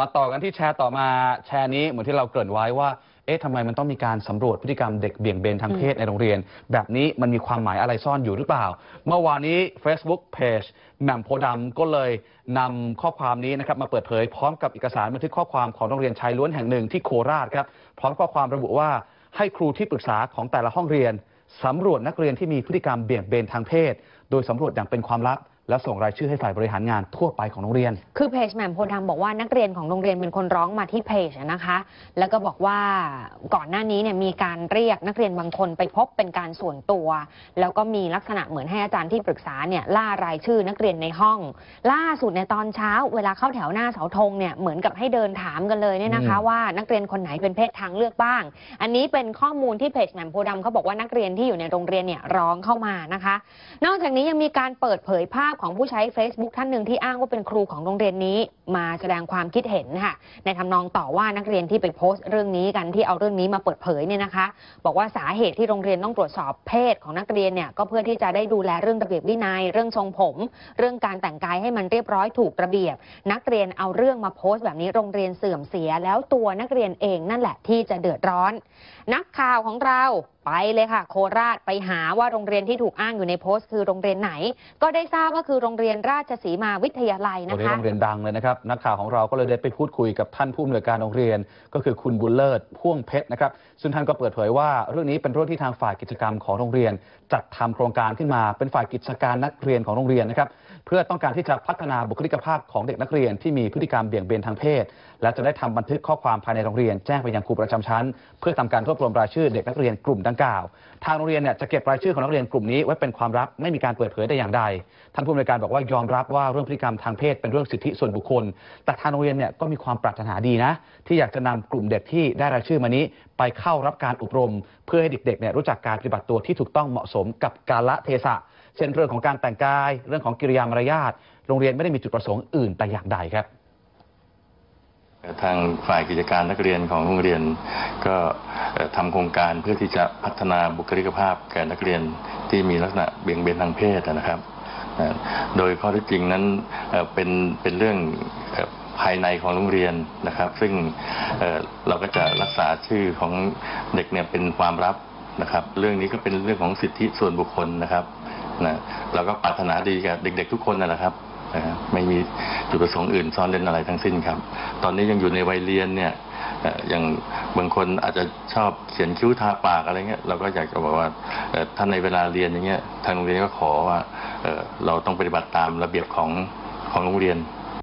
มาต่อกันที่แชร์ต่อมาแชร์นี้เหมือนที่เราเกริ่นไว้ว่า เอ๊ะทำไมมันต้องมีการสำรวจพฤติกรรมเด็กเบี่ยงเบนทางเพศในโรงเรียน แบบนี้มันมีความหมายอะไรซ่อนอยู่หรือเปล่า เมื่อวานนี้ Facebook Page แหม่มโพดำก็เลยนำข้อความนี้นะครับมาเปิดเผยพร้อมกับเอกสารบันทึกข้อความของโรงเรียนชายล้วนแห่งหนึ่งที่โคราชครับพร้อมข้อความระบุว่าให้ครูที่ปรึกษาของแต่ละห้องเรียนสำรวจนักเรียนที่มีพฤติกรรมเบี่ยงเบนทางเพศ โดยสำรวจอย่างเป็นความลับ และส่งรายชื่อให้ฝ่ายบริหารงานทั่วไปของโรงเรียน คือเพจแหม่มโพธิ์ดำบอกว่านักเรียนของโรงเรียนเป็นคนร้องมาที่เพจอะนะคะ แล้วก็บอกว่าก่อนหน้านี้เนี่ยมีการเรียกนักเรียนบางคนไปพบเป็นการส่วนตัว แล้วก็มีลักษณะเหมือนให้อาจารย์ที่ปรึกษาเนี่ยล่ารายชื่อนักเรียนในห้อง ล่าสุดในตอนเช้า เวลาเข้าแถวหน้าเสาธงเนี่ยเหมือนกับให้เดินถามกันเลยเนี่ยนะคะอืมว่านักเรียนคนไหนเป็นเพศทางเลือกบ้าง อันนี้เป็นข้อมูลที่เพจแหม่มโพธิ์ดำเขาบอกว่านักเรียนที่อยู่ในโรงเรียนเนี่ยร้องเข้ามานะคะ นอกจากนี้ยังมีการเปิดเผยภาพของผู้ใช้ Facebook ท่านหนึ่งที่อ้างว่าเป็นครูของโรงเรียนนี้ มาแสดงความคิดเห็นค่ะ ในทำนองต่อว่านักเรียนที่ไปโพสต์เรื่องนี้กันที่เอาเรื่องนี้มาเปิดเผยเนี่ยนะคะ บอกว่าสาเหตุที่โรงเรียนต้องตรวจสอบเพศของนักเรียนเนี่ยก็เพื่อที่จะได้ดูแลเรื่องระเบียบวินัย เรื่องทรงผม เรื่องการแต่งกายให้มันเรียบร้อยถูกระเบียบ นักเรียนเอาเรื่องมาโพสต์แบบนี้โรงเรียนเสื่อมเสีย แล้วตัวนักเรียนเองนั่นแหละที่จะเดือดร้อน นักข่าวของเราไปเลยค่ะ โคราชไปหาว่าโรงเรียนที่ถูกอ้างอยู่ในโพสต์คือโรงเรียนไหน ก็ได้ทราบว่าคือโรงเรียนราชสีมาวิทยาลัยนะคะโรงเรียนดังเลยนะครับ นักข่าวของเราก็เลยได้ไปพูดคุยกับท่านผู้อำนวยการโรงเรียน ก็คือคุณบุญเลิศพ่วงเพชรนะครับซึ่งท่านก็เปิดเผยว่าเรื่องนี้เป็นเรื่องที่ทางฝ่ายกิจกรรมของโรงเรียน จัดทำโครงการขึ้นมาเป็นฝ่ายกิจการนักเรียนของโรงเรียนนะครับ พื่อต้องการที่จะพัฒนาบุคลิกภาพของเด็กนักเรียนที่มีพฤติกรรมเบี่ยงเบนทางเพศ และจะได้ทำบันทึกข้อความภายในโรงเรียนแจ้งไปยังครูประจำชั้น เพื่อทำการรวบรวมรายชื่อเด็กนักเรียนกลุ่มดังกล่าว ทางโรงเรียนเนี่ยจะเก็บรายชื่อของนักเรียนกลุ่มนี้ไว้เป็นความลับไม่มีการเปิดเผยแต่อย่างใดท่านผู้อำนวยการบอกว่ายอมรับว่าเรื่องพฤติกรรมทางเพศเป็นเรื่องสิทธิส่วนบุคคล แต่ทางโรงเรียนเนี่ยก็มีความปรารถนาดีนะ ที่อยากจะนำกลุ่มเด็กที่ได้รายชื่อมานี้ ไปเข้ารับการอบรม เพื่อให้เด็กๆเนี่ยรู้จักการปฏิบัติตัวที่ถูกต้องเหมาะสมกับกาลเทศะ เช่นเรื่องของการแต่งกาย เรื่องของกิริยามารยาทโรงเรียนไม่ได้มีจุดประสงค์อื่นแต่อย่างใดครับ ทางฝ่ายกิจการนักเรียนของโรงเรียนก็เอ่อทำโครงการเพื่อที่จะพัฒนาบุคลิกภาพแก่นักเรียนที่มีลักษณะเบี่ยงเบนทางเพศนะครับ โดยข้อที่จริงนั้นเป็นเป็นเรื่อง ภายในของโรงเรียนนะครับ ซึ่งเเราก็จะรักษาชื่อของเด็กเนี่ยเป็นความลับนะครับ เรื่องนี้ก็เป็นเรื่องของสิทธิส่วนบุคคลนะครับนะเราก็ปรารถนาดีกับเด็ก ๆ ทุกคนนั่นแหละครับนะไม่มีจุดประสงค์อื่นซ่อนเล่นอะไรทั้งสิ้นครับ ตอนนี้ยังอยู่ในวัยเรียนเนี่ยอย่างบางคนอาจจะชอบเขียนคิ้วทาปากอะไรเงี้ยเราก็อยากจะบอกว่าเอ่อถ้าในเวลาเรียนอย่างเงี้ยทางโรงเรียนก็ขอว่าเราต้องปฏิบัติตามระเบียบของของโรงเรียน